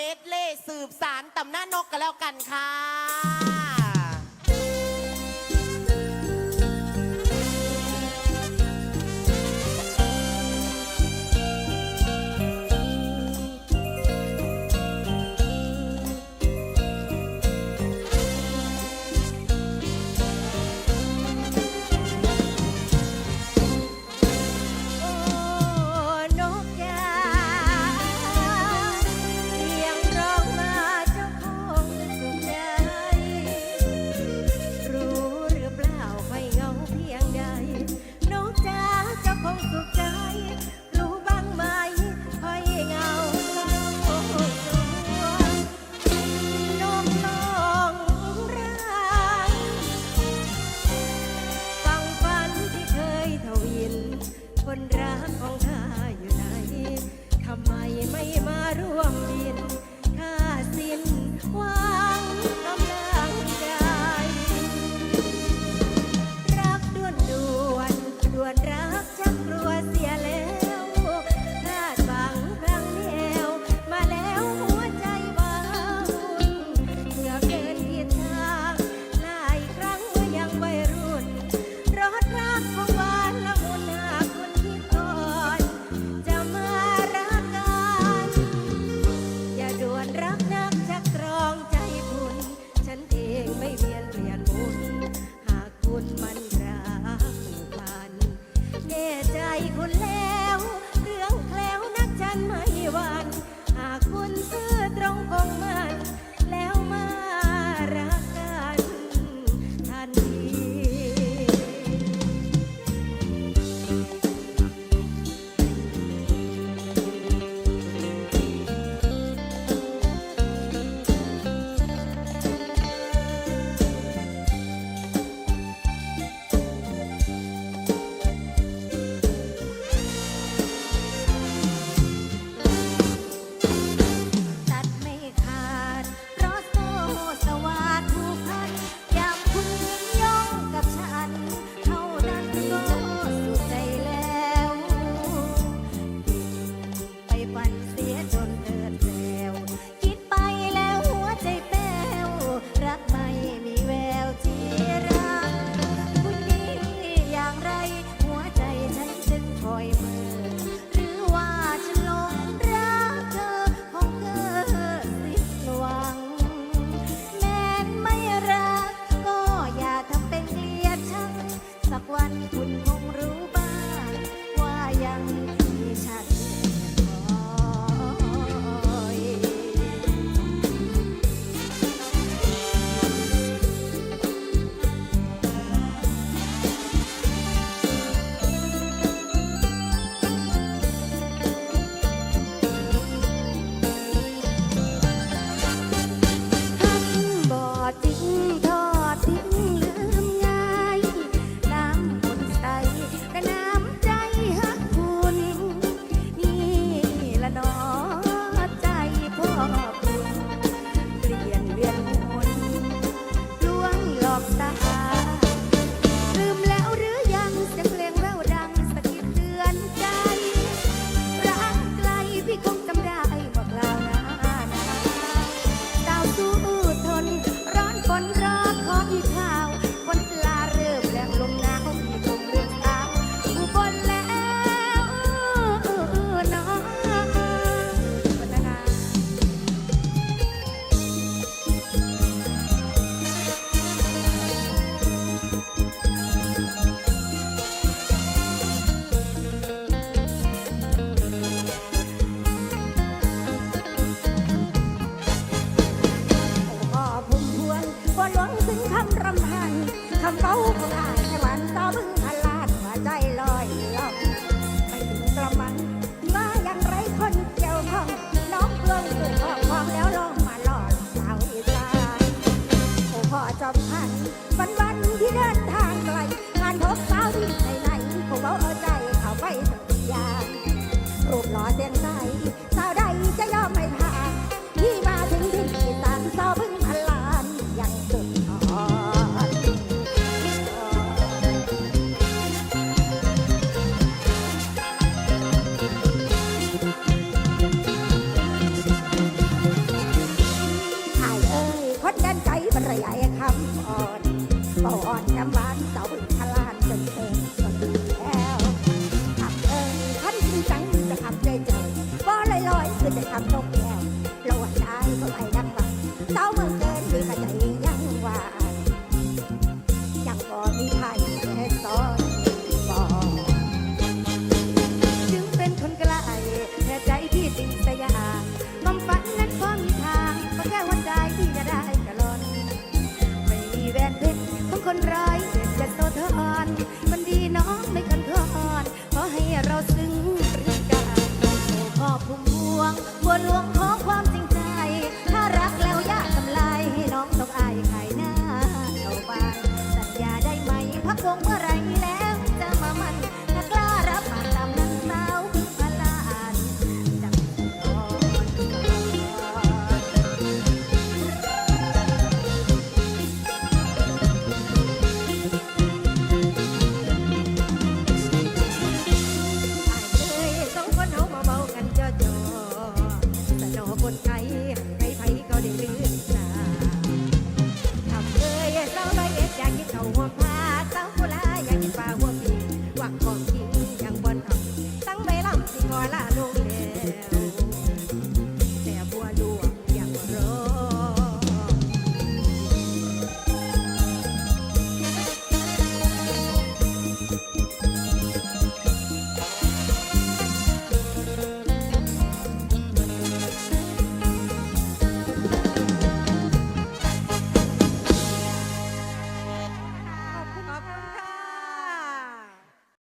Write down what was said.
เมดเล่สืบสารตำหน้านกกันแล้วกันค่ะ นักชักตรองใจคุณ ฉันเองไม่เวียนเปลี่ยนบุญหากคุณมันรักผูกพันแน่ใจคุณแล้ว เรื่องแคล้วนักฉันไม่วัน หากคุณซื่อตรงคงมา 敢抱我 มันดีน้องไม่กันก่อนขอให้เราซึ้งเรื่การโอพ่อพุ่มพวงบัวหลวงขอความจริงใจ ถ้ารักแล้วยากกำไยให้น้องต้องอายขายหน้าเข้าไปสัญญาได้ไหมพักวงเมื่อไร